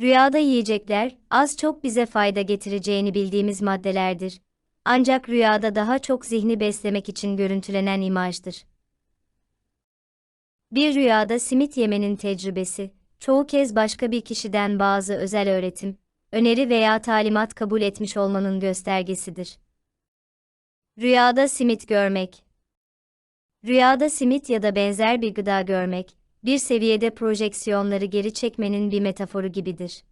Rüyada yiyecekler, az çok bize fayda getireceğini bildiğimiz maddelerdir. Ancak rüyada daha çok zihni beslemek için görüntülenen imajdır. Bir rüyada simit yemenin tecrübesi, çoğu kez başka bir kişiden bazı özel öğretim, öneri veya talimat kabul etmiş olmanın göstergesidir. Rüyada simit görmek Rüyada simit ya da benzer bir gıda görmek, bir seviyede projeksiyonları geri çekmenin bir metaforu gibidir.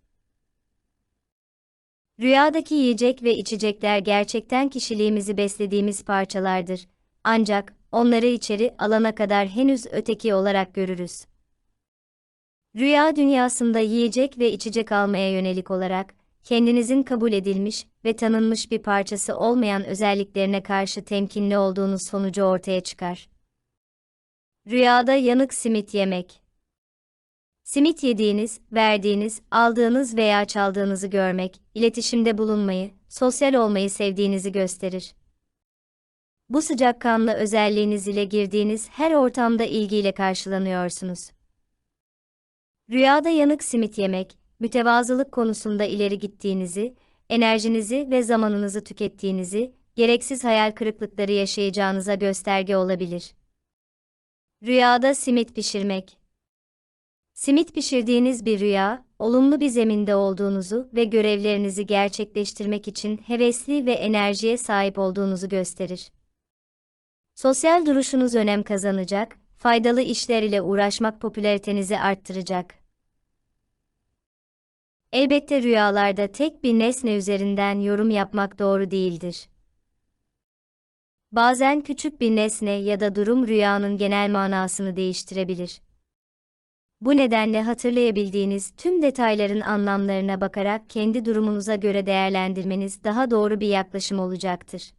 Rüyadaki yiyecek ve içecekler gerçekten kişiliğimizi beslediğimiz parçalardır. Ancak onları içeri alana kadar henüz öteki olarak görürüz. Rüya dünyasında yiyecek ve içecek almaya yönelik olarak kendinizin kabul edilmiş ve tanınmış bir parçası olmayan özelliklerine karşı temkinli olduğunuz sonucu ortaya çıkar. Rüyada yanık simit yemek. Simit yediğiniz, verdiğiniz, aldığınız veya çaldığınızı görmek, iletişimde bulunmayı, sosyal olmayı sevdiğinizi gösterir. Bu sıcakkanlı özelliğiniz ile girdiğiniz her ortamda ilgiyle karşılanıyorsunuz. Rüyada yanık simit yemek, mütevazılık konusunda ileri gittiğinizi, enerjinizi ve zamanınızı tükettiğinizi, gereksiz hayal kırıklıkları yaşayacağınıza gösterge olabilir. Rüyada simit pişirmek. Simit pişirdiğiniz bir rüya, olumlu bir zeminde olduğunuzu ve görevlerinizi gerçekleştirmek için hevesli ve enerjiye sahip olduğunuzu gösterir. Sosyal duruşunuz önem kazanacak, faydalı işler ile uğraşmak popülaritenizi arttıracak. Elbette rüyalarda tek bir nesne üzerinden yorum yapmak doğru değildir. Bazen küçük bir nesne ya da durum rüyanın genel manasını değiştirebilir. Bu nedenle hatırlayabildiğiniz tüm detayların anlamlarına bakarak kendi durumunuza göre değerlendirmeniz daha doğru bir yaklaşım olacaktır.